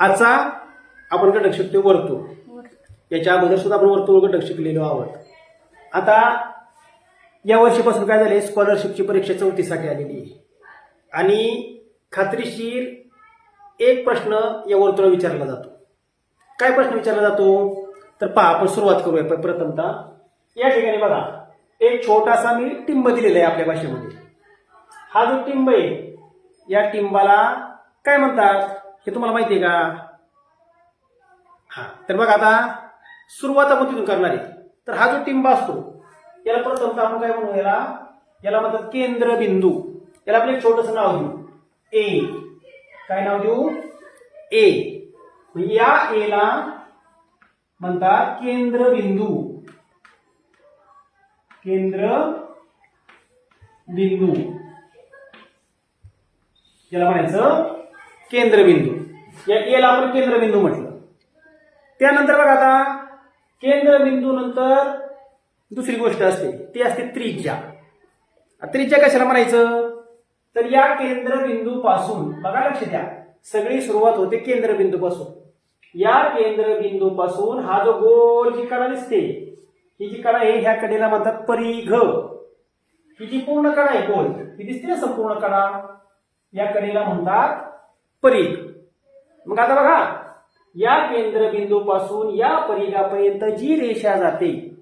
आजचा आपण घटक शिकतो वर्तुळ याच्या अगोदर सुद्धा आपण वर्तुळ घटक शिकलेलो आहोत. आता या वर्षीपासून काय झाले स्कॉलरशिपची परीक्षा चौथीसाठी आलेली आहे. आणि खात्रीशीर एक प्रश्न या वर्तुळ विचारला जातो. काय प्रश्न विचारला जातो? तर पहा आपण सुरुवात करूया. प्रथमता या ठिकाणी बघा. एक छोटासा मी टिंब दिलेला आहे आपल्या भाषेमध्ये. हा जो टिंब आहे या टिंबाला काय म्हणतात? हे तुम्हाला माहिती आहे का? हा तर बघा आता सुरुवात आपण तिथून करणार आहे. तर हा जो टिंब असतो याला प्रथमतः आपण काय म्हणू याला? याला म्हणतात केंद्रबिंदू याला आपण एक छोटस नाव देऊ. ए. काय नाव देऊ? ए. म्हणजे या एला म्हणतात केंद्रबिंदू केंद्र बिंदू. याला म्हणायचं केंद्रबिंदू. या एल आपण केंद्रबिंदू म्हटलं. त्यानंतर बघा आता केंद्रबिंदू नंतर दुसरी गोष्ट असते. ती असते त्रिज्या. त्रिज्या कशाला म्हणायचं? तर या केंद्रबिंदू पासून बघा लक्ष द्या सगळी सुरुवात होते केंद्रबिंदू पासून या केंद्रबिंदू पासून हा जो गोल जी कडा दिसते ही जी कडा आहे ह्या कडेला म्हणतात परिघ. ही जी पूर्ण कडा आहे गोल ही दिसते ना संपूर्ण कडा या कडेला म्हणतात परिघ. मग आता बघा या केंद्रबिंदूपासून या परिघापर्यंत जी रेषा जाते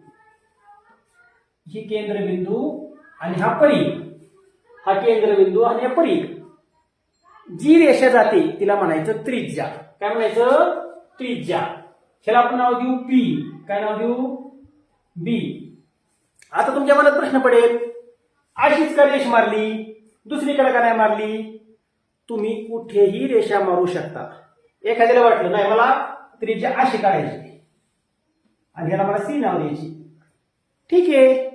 ही केंद्रबिंदू आणि हा परिघ हा केंद्रबिंदू आणि हा परिघ जी रेषा जाते तिला म्हणायचं त्रिज्या. काय म्हणायचं? त्रिज्या. ह्याला आपण नाव देऊ पी. काय नाव देऊ? बी. आता तुमच्या मनात प्रश्न पडेल अशीच का रेष मारली? दुसरीकडे का नाही मारली? तुम्ही कुठेही रेषा मारू शकता. एखाद्याला वाटलं नाही मला त्रिज्या अशी काढायची आणि ह्याला मला सी नाव द्यायची ठीक आहे.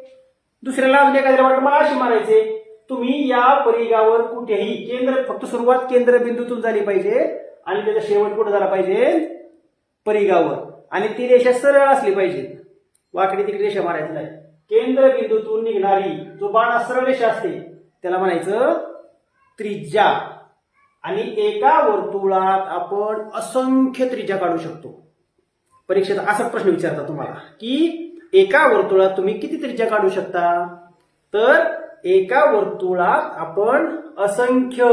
दुसऱ्याला अजून एखाद्याला वाटलं मला अशी मारायचे तुम्ही या परिघावर कुठेही केंद्र फक्त सुरुवात केंद्रबिंदूतून झाली पाहिजे आणि त्याचा शेवट कुठं झाला पाहिजे? परिघावर. आणि ती रेषा सरळ असली पाहिजे. वाकडी तिकडे रेषा मारायचं नाही. केंद्रबिंदूतून निघणारी जो बाणा सरळ रेषा असते त्याला म्हणायचं त्रिज्या. आणि एका वर्तुळात आपण असंख्य त्रिज्या काढू शकतो. परीक्षेत असाच प्रश्न विचारता तुम्हाला की एका वर्तुळात तुम्ही किती त्रिज्या काढू शकता? तर एका वर्तुळात आपण असंख्य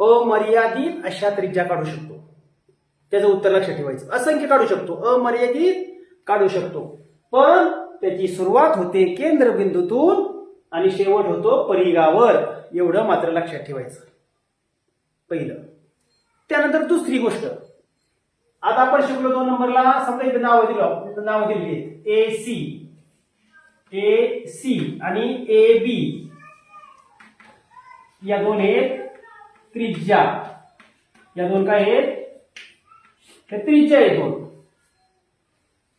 अमर्यादित अशा त्रिज्या काढू शकतो. त्याचं उत्तर लक्षात ठेवायचं. असंख्य काढू शकतो अमर्यादित काढू शकतो. पण त्याची सुरुवात होते केंद्रबिंदूतून आणि शेवट होतो परिघावर. एवढं मात्र लक्षात ठेवायचं. पहिलं. त्यानंतर दुसरी गोष्ट. आता आपण शिकलो दोन नंबरला समजा इथे नाव दिलं इथं नाव दिली. ए सी ए सी आणि ए बी या दोन आहेत त्रिज्या. या दोन काय आहेत? हे त्रिज्या आहेत दोन.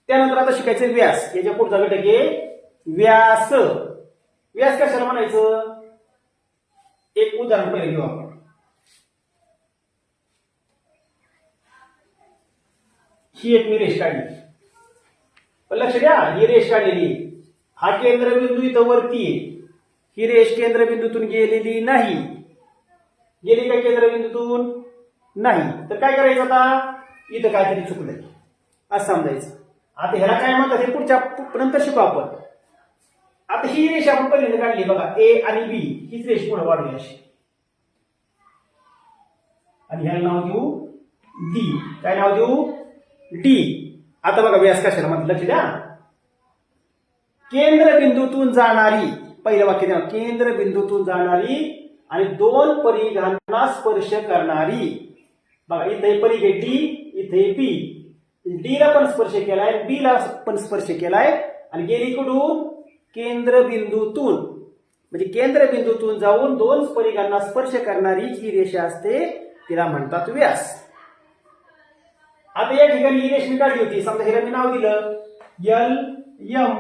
त्यानंतर आता शिकायचं व्यास. याच्या पुढचा घटक आहे व्यास. व्यास कशाला म्हणायचं? एक उदाहरण पहिले घेऊ आपण. ही एक मी रेष काढली पण लक्ष द्या ही रेष काढलेली हा केंद्रबिंदू इथं वरती आहे. ही रेष केंद्रबिंदूतून गेलेली नाही. गेली का केंद्रबिंदूतून? नाही. तर काय करायचं आता? इथं काहीतरी चुकलंय. असं समजायचं. आता ह्याला काय म्हणतात? हे पुढच्या नंतर शिकू आपण. आता ही रेष आपण पहिल्यांदा काढली बघा. ए आणि बी हीच रेष पुढे वाढली अशी. आणि ह्याला नाव देऊ? डी काय नाव देऊ? डी आता बघा व्यास कशाला म्हटलं लक्ष द्या. केंद्रबिंदूतून जाणारी पहिलं वाक्य द्या. केंद्रबिंदूतून जाणारी आणि दोन परिघांना स्पर्श करणारी. बघा इथे परिघ आहे डी इथे बी डी ला पण स्पर्श केलाय बी ला पण स्पर्श केलाय आणि गेली कुठून केंद्रबिंदूतून म्हणजे केंद्रबिंदूतून जाऊन दोन परिघांना स्पर्श करणारी जी रेषा असते तिला म्हणतात व्यास. आता या ठिकाणी ही रेशमी काढली होती. समजा हिला मी नाव दिलं. यल यम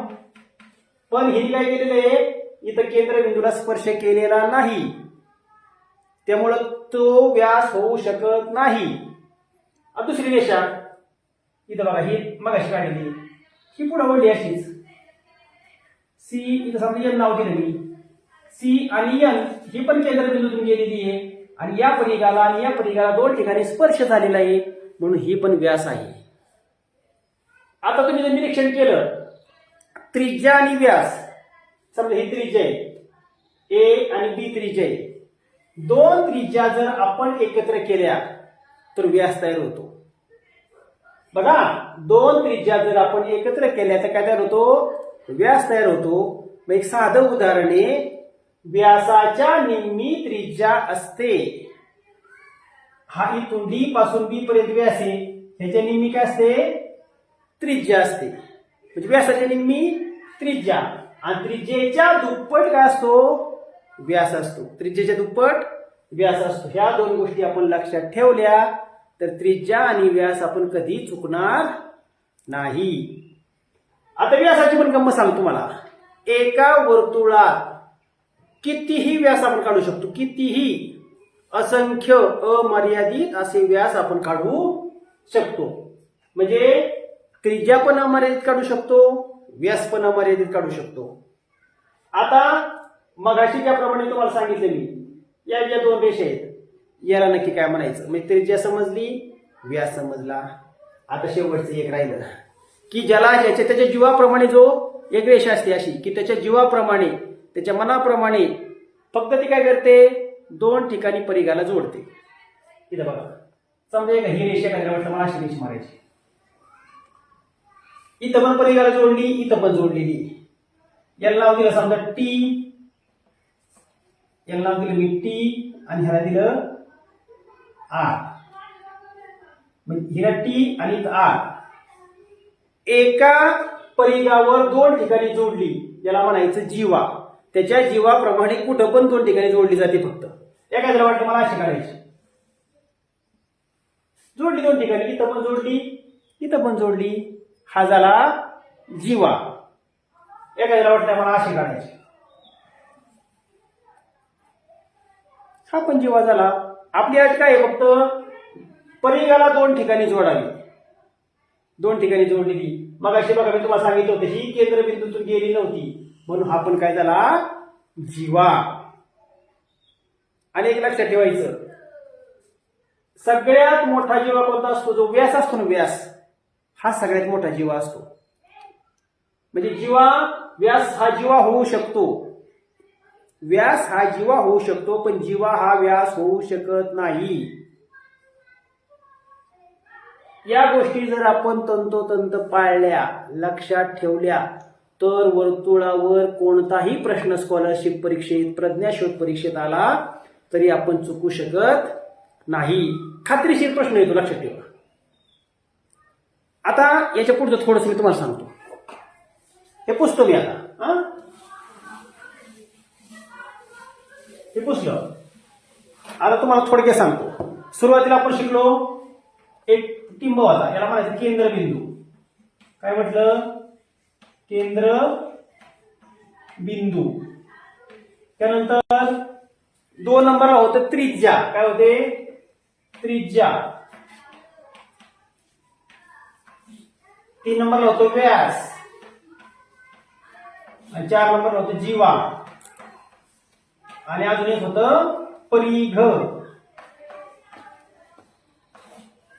पण हिने काय केलेलं आहे इथं केंद्रबिंदूला स्पर्श केलेला नाही. त्यामुळं तो व्यास होऊ शकत नाही. दुसरी रेषा. इथं बघा ही मगाशी काढलेली. ही पुढे वळली अशीच. सी इथं समजा एन नाव दिलं मी. सी आणि एन ही पण केंद्रबिंदूतून गेलेली आहे. आणि या परिघाला आणि या परिघाला दोन ठिकाणी स्पर्श झालेला आहे. म्हणून ही पण व्यास आहे. आता तुम्ही जर निरीक्षण केलं त्रिज्या आणि व्यास समजा ही त्रिज्या आहे ए आणि बी त्रिज्या आहे दोन त्रिज्या जर आपण एकत्र केल्या तर व्यास तयार होतो. बघा दोन त्रिज्या जर आपण एकत्र केल्या तर काय तयार होतो? व्यास तयार होतो. मग एक साधं उदाहरण आहे. व्यासाच्या निम्मी त्रिज्या असते. हा इथून डी पासून बी पर्यंत व्यास आहे. ह्याच्या निम्मी काय असते? त्रिज्या असते. म्हणजे व्यासाच्या निम्मी त्रिज्या. आणि त्रिज्येच्या दुप्पट काय असतो? व्यास असतो. त्रिज्येच्या दुप्पट व्यास असतो. ह्या दोन गोष्टी आपण लक्षात ठेवल्या तर त्रिज्या आणि व्यास आपण कधी चुकणार नाही. आता व्यासाची पण गंमत सांगतो तुम्हाला. एका वर्तुळात कितीही व्यास आपण काढू शकतो. कितीही. असंख्य अमर्यादित असे व्यास आपण काढू शकतो. म्हणजे त्रिज्या पण अमर्यादित काढू शकतो व्यास पण अमर्यादित काढू शकतो. आता मगाशी ज्याप्रमाणे तुम्हाला सांगितले मी. या ज्या दोन रेषा आहेत. याला नक्की काय म्हणायचं? म्हणजे त्रिज्या समजली व्यास समजला. आता शेवटचं एक राहिलं. की ज्याला ज्याच्या त्याच्या जीवाप्रमाणे जो एक रेषा असते अशी की त्याच्या जीवाप्रमाणे त्याच्या मनाप्रमाणे फक्त ती काय करते? दोन ठिकाणी परिघाला जोडते. इथं बघा. समजा एक ही रेषा काय मला अशी रेषा मारायची. इथं पण परिघाला जोडली इथं पण जोडलेली. याला नाव दिलं समजा टी याला नाव दिलं मी टी आणि ह्याला दिलं आर म्हणजे हिला टी आणि आर एका परिघावर दोन ठिकाणी जोडली. याला म्हणायचं जीवा. त्याच्या जीवाप्रमाणे कुठं पण दोन ठिकाणी जोडली जाते फक्त. एखाद्याला वाटतं मला अशी काढायची. जोडली दोन ठिकाणी इथं पण जोडली इथं पण जोडली. हा झाला जीवा. एखाद्याला वाटतं मला अशी काढायची. हा पण जीवा झाला. आपली अट काय आहे फक्त? परिघाला दोन ठिकाणी जोडावी. दोन ठिकाणी जोडलेली. मग अशी बघा मी तुम्हाला सांगितलं होतं ही केंद्रबिंदूतून गेली नव्हती. म्हणून हा पण काय झाला? जीवा. आणि एक लक्षात ठेवायचं. सगळ्यात मोठा जीवा कोणता असतो? जो व्यास असतो ना व्यास हा सगळ्यात मोठा जीवा असतो. म्हणजे जीवा व्यास हा जीवा होऊ शकतो. व्यास हा जीवा होऊ शकतो पण जीवा हा व्यास होऊ शकत नाही. या गोष्टी जर आपण तंतोतंत पाळल्या लक्षात ठेवल्या तर वर्तुळावर कोणताही प्रश्न स्कॉलरशिप परीक्षेत प्रज्ञाशोध परीक्षेत आला तरी आपण चुकू शकत नाही. खात्रीशीर प्रश्न येतो लक्षात ठेवा. आता याच्या पुढचं थोडंसं मी तुम्हाला सांगतो. हे पुसतो मी आता. हा? हे पुसलं आता तुम्हाला थोडक्यात सांगतो. सुरुवातीला आपण शिकलो एक टिंब होता. याला म्हणायचं केंद्रबिंदू. काय म्हटलं? केंद्र बिंदू. त्यानंतर दोन नंबरला होतं त्रिज्या. काय होते? त्रिज्या. तीन नंबरला होतो व्यास. आणि चार नंबरला होतं जीवा. आणि अजून एक होतं परिघ.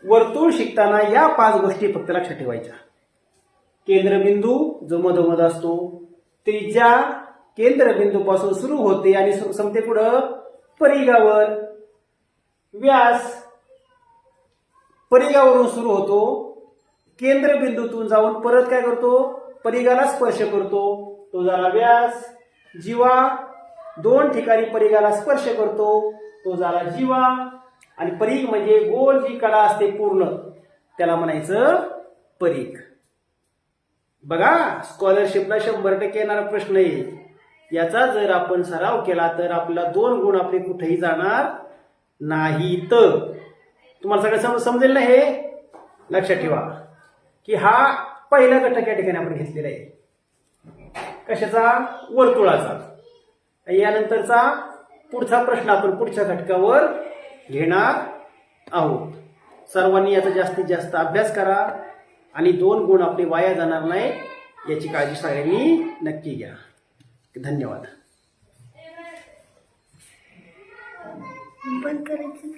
वर्तुळ शिकताना या पाच गोष्टी फक्त लक्षात ठेवायच्या. केंद्रबिंदू जो मधोमध असतो त्रिज्या केंद्रबिंदू पासून सुरू होते आणि संपते पुढं परिघावर व्यास परिघावरून सुरू होतो केंद्रबिंदूतून जाऊन परत काय करतो? परिघाला स्पर्श करतो. तो झाला व्यास. जीवा दोन ठिकाणी परिघाला स्पर्श करतो. तो झाला जीवा आणि परीघ म्हणजे गोल जी कडा असते पूर्ण त्याला म्हणायचं परीघ. बघा स्कॉलरशिपला शंभर टक्के येणारा प्रश्न आहे. याचा जर आपण सराव केला तर आपला दोन गुण आपले कुठेही जाणार नाहीत. तुम्हाला सगळं सम समजेल ना हे? लक्षात ठेवा. की हा पहिला घटक या ठिकाणी आपण घेतलेला आहे. कशाचा? वर्तुळाचा. यानंतरचा पुढचा प्रश्न आपण पुढच्या घटकावर घेणार आहोत. सर्वांनी याचा जास्तीत जास्त अभ्यास करा. आणि दोन गुण आपले वाया जाणार नाही याची काळजी सगळ्यांनी नक्की घ्या. धन्यवाद. बंद करायचं